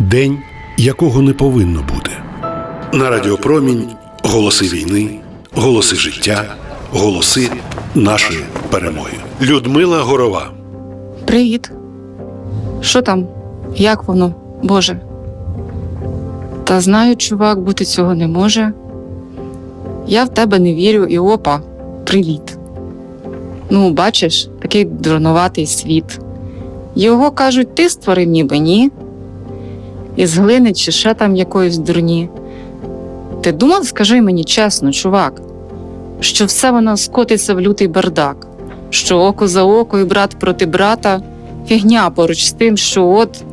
День, якого не повинно бути. На Радіопромінь голоси війни, голоси життя, голоси нашої перемоги. Людмила Горова. Привіт. Що там? Як воно, Боже? Та знаю, чувак, бути цього не може. Я в тебе не вірю і опа, привіт. Ну, бачиш, такий дурнуватий світ. Його кажуть, ти створив ніби ні. Із глини чи ще там якоїсь дурні. Ти думав, скажи мені чесно, чувак, що все воно скотиться в лютий бардак, що око за око і брат проти брата фігня поруч з тим, що от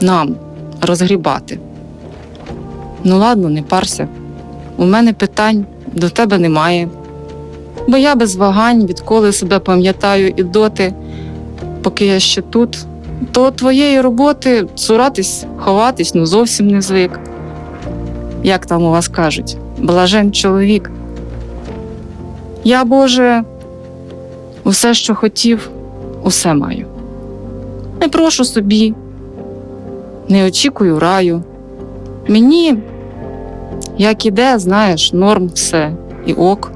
нам розгрібати. Ну ладно, не парся. У мене питань до тебе немає. Бо я без вагань, відколи себе пам'ятаю і доти, поки я ще тут, то твоєї роботи цуратись, ховатись ну зовсім не звик. Як там у вас кажуть, блажен чоловік. Я, Боже, усе, що хотів, усе маю. Не прошу собі, не очікую раю. Мені, як іде, знаєш, норм все і ок.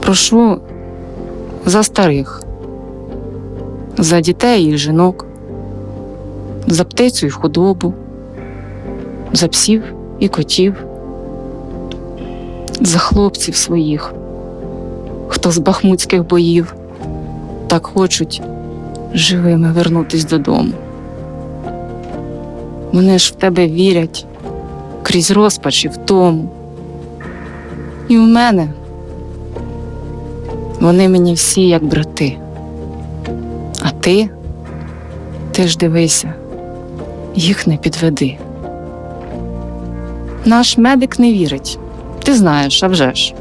Прошу за старих, за дітей і жінок, за птицю і худобу, за псів і котів, за хлопців своїх, хто з бахмутських боїв так хочуть живими вернутись додому. Вони ж в тебе вірять крізь розпач і втому. І в мене вони мені всі як брати. Ти, ти ж дивися, їх не підведи. Наш медик не вірить, ти знаєш, а вже ж.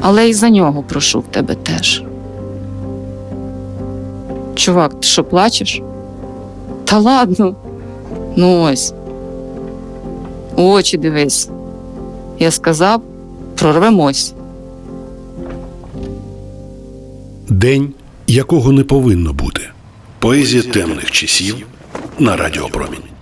Але й за нього прошу в тебе теж. Чувак, ти що плачеш? Та ладно. Ну ось. Очі дивись. Я сказав, прорвемось. День, якого не повинно бути. Поезія темних часів на Радіопромінь.